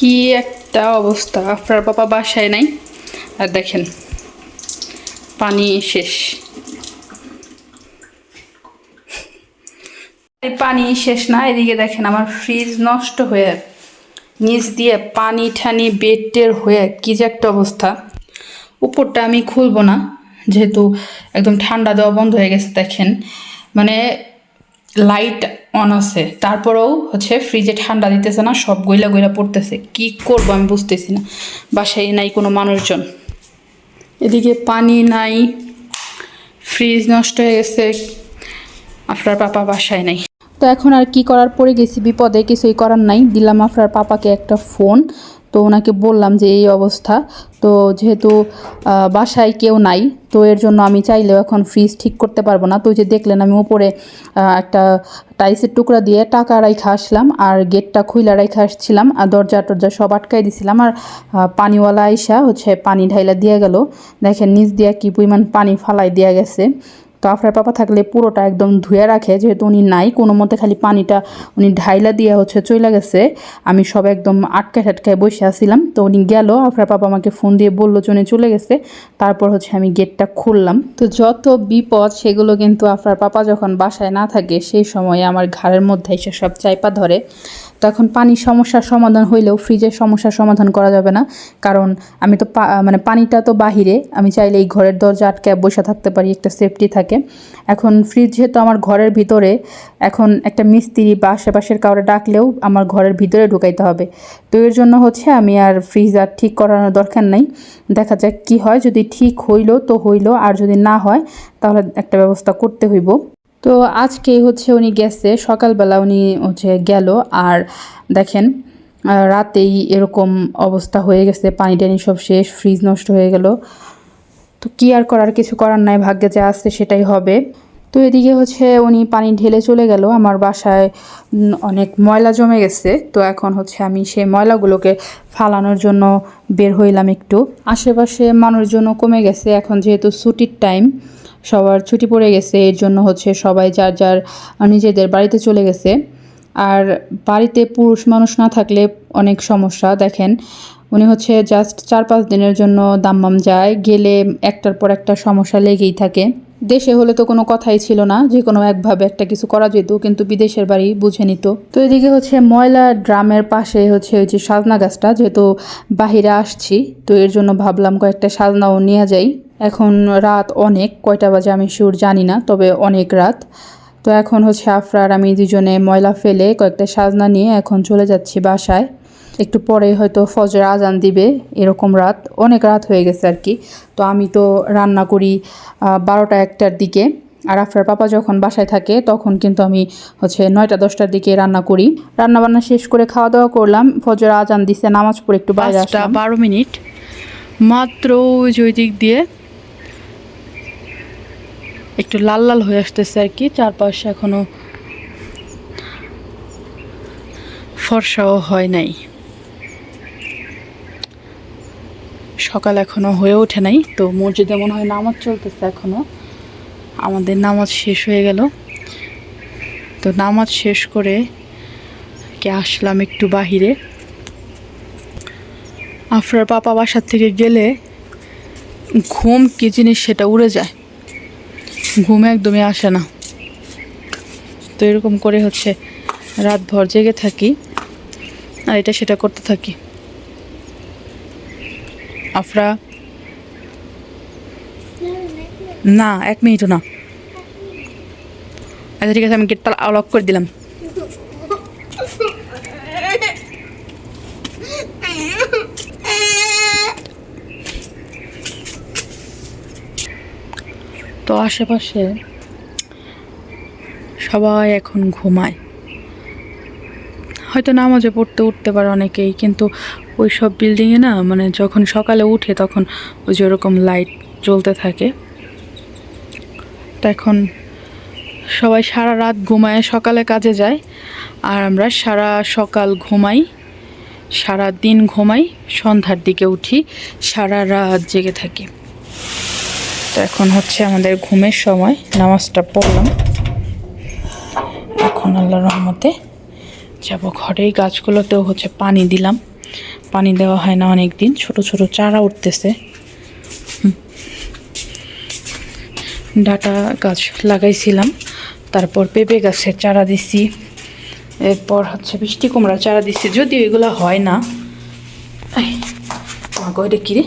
কি একটা অবস্থা? আপনার বাবা বাসায় নাই? আর দেখেন, পানি শেষ। পানি শেষ না, এদিকে দেখেন আমার ফ্রিজ নষ্ট হয়ে নিচ দিয়ে পানি ঠানি বেড টের হয়ে কি যে একটা অবস্থা। উপরটা আমি খুলবো না, যেহেতু একদম ঠান্ডা দেওয়া বন্ধ হয়ে গেছে, দেখেন। মানে লাইট অন আছে। তারপরেও হচ্ছে ফ্রিজে ঠান্ডা দিতেছে না, সব গইলা গইলা পড়তেছে। কি করব আমি বুঝতেছি না। বাসায় নাই কোনো মানুষজন। এদিকে পানি নাই ফ্রিজ নষ্ট হয়ে গেছে। আপনার পাপা বাসায় নাই। তো এখন আর কি করার পরে গেছি বিপদে, কিছুই করার নাই। দিলাম আপনার পাপাকে একটা ফোন তো ওনাকে বললাম যে এই অবস্থা। তো যেহেতু বাসায় কেউ নাই, তো এর জন্য আমি চাইলেও এখন ফ্রিজ ঠিক করতে পারব না। তো যে দেখলেন আমি উপরে একটা টাইসের টুকরা দিয়ে টাকা রাইখা আসলাম আর গেটটা খুইলা রাইখা আসছিলাম আর দরজা টরজা সব আটকাই দিছিলাম আর পানিওয়ালা আইসা হচ্ছে পানি ঢাইলা দিয়ে গেল। দেখেন নিচ দিয়া কি পরিমাণ পানি ফালাই দিয়া গেছে। তো আপনার পাপা থাকলে পুরোটা একদম ধুয়ে রাখে, যেহেতু উনি নাই, কোনো মতে খালি পানিটা উনি ঢাইলা দিয়ে হচ্ছে চলে গেছে। আমি সব একদম আটকায় ঠাটকায় বসে আসছিলাম তো উনি গেল আপনার পাপা আমাকে ফোন দিয়ে বলল উনি চলে গেছে। তারপর হচ্ছে আমি গেটটা খুললাম। তো যত বিপদ, সেগুলো কিন্তু আপনার পাপা যখন বাসায় না থাকে, সেই সময় আমার ঘাড়ের মধ্যে এসে সব চাইপা ধরে। তো এখন পানির সমস্যার সমাধান হইলেও ফ্রিজের সমস্যার সমাধান করা যাবে না। কারণ আমি তো মানে পানিটা তো বাহিরে, আমি চাইলে এই ঘরের দরজা আটকে বসে থাকতে পারি, একটা সেফটি থাকে। এখন ফ্রিজ যেহেতু আমার ঘরের ভিতরে, এখন একটা মিস্ত্রি বা আশেপাশের কাউরে ডাকলেও আমার ঘরের ভিতরে ঢুকাইতে হবে। তো এর জন্য হচ্ছে আমি আর ফ্রিজ আর ঠিক করানোর দরকার নাই। দেখা যাক কি হয়, যদি ঠিক হইল তো হইল, আর যদি না হয়, তাহলে একটা ব্যবস্থা করতে হইব। তো আজকে হচ্ছে উনি গেছে, সকালবেলা উনি হচ্ছে গেল আর দেখেন রাতেই এরকম অবস্থা হয়ে গেছে, পানি টানি সব শেষ, ফ্রিজ নষ্ট হয়ে গেল। তো কি আর করার, কিছু করার নাই, ভাগ্যে যা আসছে সেটাই হবে। তো এদিকে হচ্ছে উনি পানি ঢেলে চলে গেল, আমার বাসায় অনেক ময়লা জমে গেছে। তো এখন হচ্ছে আমি সেই ময়লাগুলোকে ফালানোর জন্য বের হইলাম একটু। আশেপাশে মানুষজনও কমে গেছে, এখন যেহেতু ছুটির টাইম সবার ছুটি পড়ে গেছে, এর জন্য হচ্ছে সবাই যার যার নিজেদের বাড়িতে চলে গেছে। আর বাড়িতে পুরুষ মানুষ না থাকলে অনেক সমস্যা, দেখেন। উনি হচ্ছে জাস্ট চার পাঁচ দিনের জন্য দাম্মাম যায়, গেলে একটার পর একটা সমস্যা লেগেই থাকে। দেশে হলে তো কোনো কথাই ছিল না, যে কোনো একভাবে একটা কিছু করা যেত, কিন্তু বিদেশের বাড়ি বুঝে নিত। তো এদিকে হচ্ছে ময়লা ড্রামের পাশে হচ্ছে ওই যে সাজনা গাছটা, যেহেতু বাহিরে আসছি, তো এর জন্য ভাবলাম কয়েকটা সাজনাও নিয়ে যাই। এখন রাত অনেক, কয়টা বাজে আমি শিওর জানি না, তবে অনেক রাত। তো এখন হচ্ছে আফরার আমি দুজনে ময়লা ফেলে কয়েকটা সাজনা নিয়ে এখন চলে যাচ্ছি বাসায়। একটু পরে হয়তো ফজর আজান দিবে এরকম রাত। অনেক রাত হয়ে গেছে আর কি। তো আমি তো রান্না করি বারোটা একটার দিকে। আর আফরার পাপা যখন বাসায় থাকে তখন কিন্তু আমি হচ্ছে নয়টা দশটার দিকে রান্না করি। রান্না বান্না শেষ করে খাওয়া দাওয়া করলাম। ফজর আজান দিছে নামাজ পড়ে একটু বাইরে আসলাম। বারো মিনিট। মাত্র ওই দিক দিয়ে একটু লাল লাল হয়ে আসতেছে আর কি। চারপাশে এখনও ফর্সাও হয় নাই। সকাল এখনও হয়ে ওঠে নাই। তো মসজিদে মনে হয় নামাজ চলতেছে এখনও। আমাদের নামাজ শেষ হয়ে গেল। তো নামাজ শেষ করে কে আসলাম একটু বাহিরে। আফরার পাপা বাসার থেকে গেলে ঘুম কি জিনিস সেটা উড়ে যায়। ঘুম একদমই আসে না। তো এরকম করে হচ্ছে রাত ভর জেগে থাকি। আর এটা সেটা করতে থাকি। আফরা? না, এক মিনিটও না। আচ্ছা ঠিক আছে, আমি গেটটা লক করে দিলাম। তো আশেপাশে সবাই এখন ঘুমায়। হয়তো নামাজে পড়তে উঠতে পারে অনেকেই, কিন্তু ওই সব বিল্ডিংয়ে না মানে যখন সকালে উঠে তখন ওই যে ওরকম লাইট জ্বলতে থাকে। তো এখন সবাই সারা রাত ঘুমায়, সকালে কাজে যায়, আর আমরা সারা সকাল ঘুমাই, সারা দিন ঘুমাই, সন্ধ্যার দিকে উঠি, সারা রাত জেগে থাকি। তো এখন হচ্ছে আমাদের ঘুমের সময়, নামাজটা পড়লাম। এখন আল্লাহর রহমতে যাব ঘরে। গাছগুলোতেও হচ্ছে পানি দিলাম। পানি দেওয়া হয় না অনেক দিন ছোট ছোট চারা উঠতেছে। ডাটা গাছ লাগাইছিলাম। তারপর পেঁপে গাছের চারা দিছি। এরপর হচ্ছে বৃষ্টি কুমড়া চারা দিছি। যদিও এগুলো হয় না এই, আমাকে ওইটা কি রে?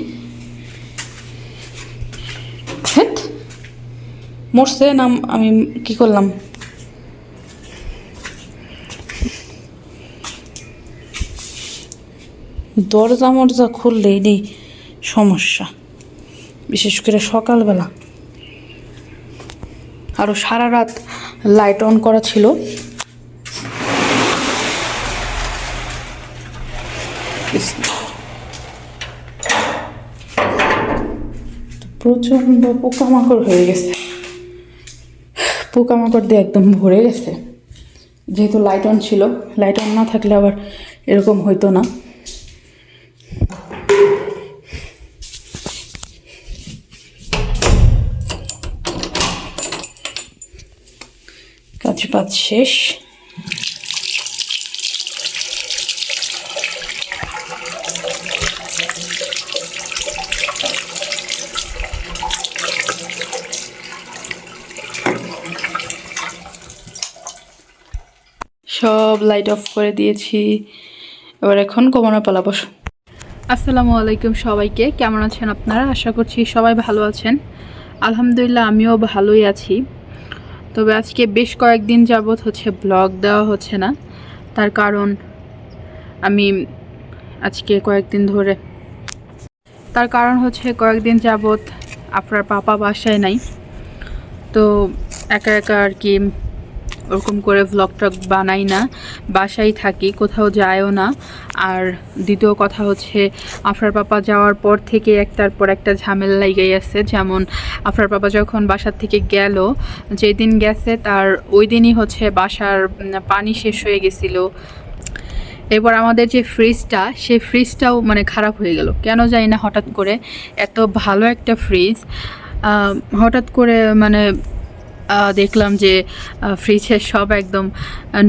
হেট মরছে নাম আমি কি করলাম? দরজা মরজা খুললে এটাই সমস্যা। বিশেষ করে সকালবেলা। আরও সারা রাত লাইট অন করা ছিল। প্রচণ্ড পোকামাকড় হয়ে গেছে। পোকামাকড় দিয়ে একদম ভরে গেছে। যেহেতু লাইট অন ছিল লাইট অন না থাকলে আবার এরকম হইতো না। বাজ শেষ। সব লাইট অফ করে দিয়েছি। এবার এখন কমানো পালা, বসো। আসসালামু আলাইকুম সবাইকে, কেমন আছেন আপনারা? আশা করছি সবাই ভালো আছেন। আলহামদুলিল্লাহ, আমিও ভালোই আছি। তবে আজকে বেশ কয়েকদিন যাবৎ হচ্ছে ব্লগ দেওয়া হচ্ছে না। তার কারণ আমি আজকে কয়েকদিন ধরে তার কারণ হচ্ছে কয়েকদিন যাবৎ আপনার পাপা বাসায় নাই। তো একা একা আর কি ওরকম করে ভ্লগ টক বানাই না, বাসায় থাকি, কোথাও যায়ও না। আর দ্বিতীয় কথা হচ্ছে, আফরার পাপা যাওয়ার পর থেকে একটার পর একটা ঝামেলা লেগেই আছে। যেমন, আফরার পাপা যখন বাসার থেকে গেল, যেদিন গেছে তার ওই দিনই হচ্ছে বাসার পানি শেষ হয়ে গেছিল। এবার আমাদের যে ফ্রিজটা সেই ফ্রিজটাও মানে খারাপ হয়ে গেল। কেন জানি না, হঠাৎ করে এত ভালো একটা ফ্রিজ হঠাৎ করে মানে দেখলাম যে ফ্রিজের সব একদম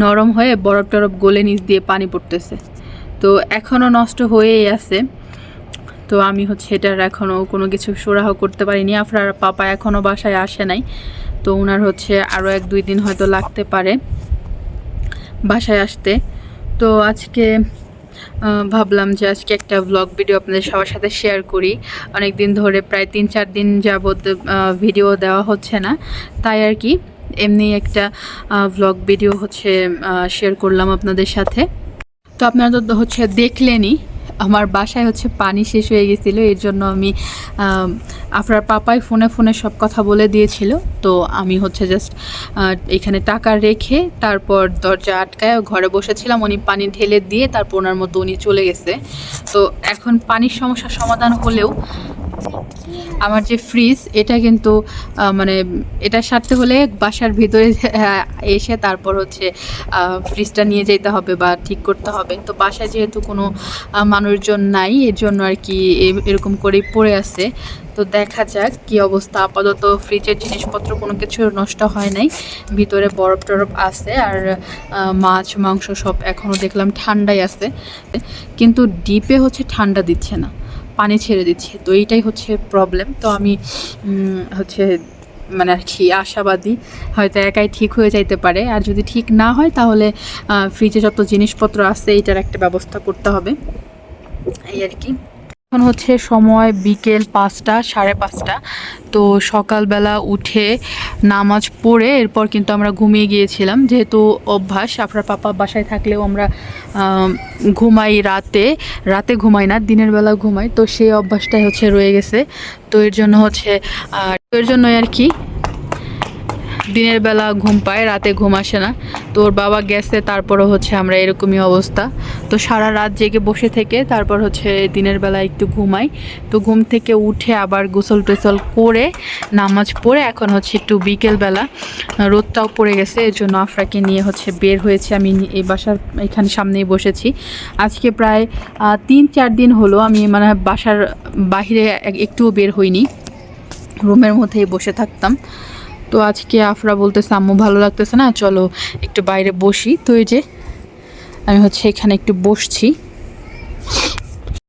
নরম হয়ে বরফ টরফ গলে নিচ দিয়ে পানি পড়তেছে। তো এখনও নষ্ট হয়েই আছে। তো আমি হচ্ছে এটার এখনও কোনো কিছু সুরাহ করতে পারিনি। আপনার পাপা এখনও বাসায় আসে নাই। তো ওনার হচ্ছে আরও এক দুই দিন হয়তো লাগতে পারে বাসায় আসতে। তো আজকে ভাবলাম যে আজকে একটা ব্লগ ভিডিও আপনাদের সবার সাথে শেয়ার করি। অনেক দিন ধরে প্রায় তিন চার দিন যাবত ভিডিও দেওয়া হচ্ছে না। তাই আর কি, এমনি একটা ব্লগ ভিডিও হচ্ছে শেয়ার করলাম আপনাদের সাথে। তো আপনারা তো হচ্ছে দেখলেনই আমার বাসায় হচ্ছে পানি শেষ হয়ে গেছিল, এর জন্য আমি আপনার পাপাই ফোনে ফোনে সব কথা বলে দিয়েছিল। তো আমি হচ্ছে জাস্ট এখানে টাকা রেখে তারপর দরজা আটকায় ঘরে বসেছিলাম, উনি পানি ঢেলে দিয়ে তারপর ওনার মতো উনি চলে গেছে। তো এখন পানির সমস্যার সমাধান হলেও আমার যে ফ্রিজ এটা কিন্তু মানে এটা সারতে হলে বাসার ভিতরে এসে তারপর হচ্ছে ফ্রিজটা নিয়ে যেতে হবে বা ঠিক করতে হবে। তো বাসায় যেহেতু কোনো মানুষজন নাই, এর জন্য আর কি এরকম করেই পড়ে আছে। তো দেখা যাক কি অবস্থা। আপাতত ফ্রিজের জিনিসপত্র কোনো কিছু নষ্ট হয় নাই। ভিতরে বরফ টরফ আছে আর মাছ, মাংস সব এখনও দেখলাম ঠান্ডাই আছে। কিন্তু ডিপে হচ্ছে ঠান্ডা দিচ্ছে না। পানি ছেড়ে দিচ্ছে। তো এইটাই হচ্ছে প্রবলেম তো আমি হচ্ছে মানে আর কি আশাবাদী, হয়তো একাই ঠিক হয়ে যাইতে পারে। আর যদি ঠিক না হয়, তাহলে ফ্রিজে যত জিনিসপত্র আছে এটার একটা ব্যবস্থা করতে হবে। এই আর কি। এখন হচ্ছে সময় বিকেল পাঁচটা, সাড়ে পাঁচটা। তো সকালবেলা উঠে নামাজ পড়ে এরপর কিন্তু আমরা ঘুমিয়ে গিয়েছিলাম। যেহেতু অভ্যাস, আপনার পাপা বাসায় থাকলেও আমরা ঘুমাই রাতে। রাতে ঘুমাই না, দিনের বেলা ঘুমাই। তো সেই অভ্যাসটাই হচ্ছে রয়ে গেছে। তো এর জন্য হচ্ছে এর জন্যই আর কি দিনের বেলা ঘুম পায়, রাতে ঘুম আসে না। তো ওর বাবা গেছে, তারপরও হচ্ছে আমরা এরকমই অবস্থা। তো সারা রাত জেগে বসে থেকে তারপর হচ্ছে দিনের বেলা একটু ঘুমাই। তো ঘুম থেকে উঠে আবার গোসল টোসল করে, নামাজ পড়ে এখন হচ্ছে একটু বিকেলবেলা রোদটাও পড়ে গেছে, এর জন্য আফরাকে নিয়ে হচ্ছে বের হয়েছে আমি এই বাসার এখানে সামনেই বসেছি। আজকে প্রায় তিন চার দিন হলো আমি মানে বাসার বাহিরে একটুও বের হইনি। রুমের মধ্যেই বসে থাকতাম। তো আজকে আফরা বলতেছে, আম্মু, ভালো লাগতেছে না? চলো একটু বাইরে বসি। তো এই যে আমি হচ্ছে এখানে একটু বসছি।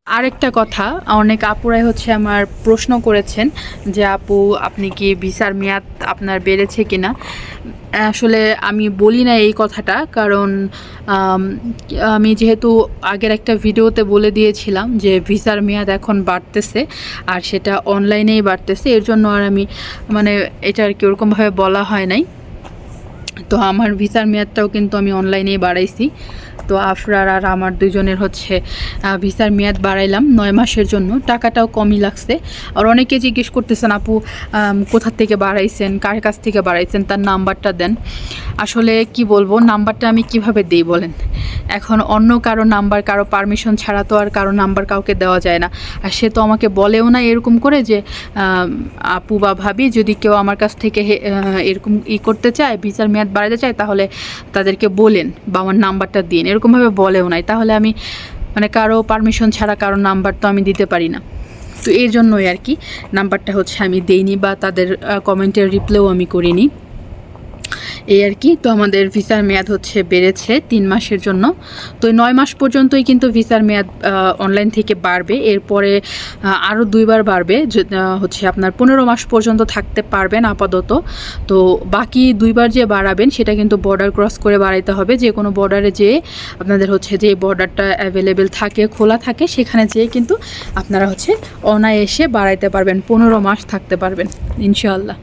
আরেকটা কথা, অনেক আপুরাই হচ্ছে আমার প্রশ্ন করেছেন যে, আপু, আপনি কি ভিসার মেয়াদ আপনার বেড়েছে কিনা? আসলে আমি বলি না এই কথাটা, কারণ, আমি যেহেতু আগের একটা ভিডিওতে বলে দিয়েছিলাম যে ভিসার মেয়াদ এখন বাড়তেছে আর সেটা অনলাইনেই বাড়তেছে। এর জন্য আর আমি মানে এটা আর কি ওরকমভাবে বলা হয় নাই। তো আমার ভিসার মেয়াদটাও কিন্তু আমি অনলাইনেই বাড়াইছি। তো আফরার আর আমার দুজনের হচ্ছে ভিসার মেয়াদ বাড়াইলাম নয় মাসের জন্য। টাকাটাও কমই লাগছে। আর অনেকে জিজ্ঞেস করতেছেন, আপু কোথা থেকে বাড়াইছেন? কার কাছ থেকে বাড়াইছেন? তার নাম্বারটা দেন। আসলে কি বলব, নাম্বারটা আমি কীভাবে দেই বলেন? এখন অন্য কারও নাম্বার, কারও পারমিশন ছাড়া তো আর কারও নাম্বার কাউকে দেওয়া যায় না। আর সে তো আমাকে বলেও না এরকম করে যে আপু বা ভাবি যদি কেউ আমার কাছ থেকে এরকম ই করতে চায়, ভিসার মেয়াদ বাড়াতে চায়, তাহলে তাদেরকে বলেন বা আমার নাম্বারটা দিন এরকমভাবে বলেও নাই। তাহলে আমি মানে কারও পারমিশন ছাড়া কারও নাম্বার তো আমি দিতে পারি না। তো এই জন্যই আর কি নাম্বারটা হচ্ছে আমি দেইনি বা তাদের কমেন্টের রিপ্লাইও আমি করিনি। এই আর কি। তো আমাদের ভিসার মেয়াদ হচ্ছে বেড়েছে তিন মাসের জন্য। তো নয় মাস পর্যন্তই কিন্তু ভিসার মেয়াদ অনলাইন থেকে বাড়বে। এরপরে আরও দুইবার বাড়বে। হচ্ছে আপনার পনেরো মাস পর্যন্ত থাকতে পারবেন আপাতত। তো বাকি দুইবার যে বাড়াবেন, সেটা কিন্তু বর্ডার ক্রস করে বাড়াইতে হবে। যে কোনো বর্ডারে যেয়ে আপনাদের হচ্ছে যে বর্ডারটা অ্যাভেলেবেল থাকে, খোলা থাকে, সেখানে যেয়ে কিন্তু আপনারা হচ্ছে অনায়াসে বাড়াইতে পারবেন। পনেরো মাস থাকতে পারবেন, ইনশাআল্লাহ।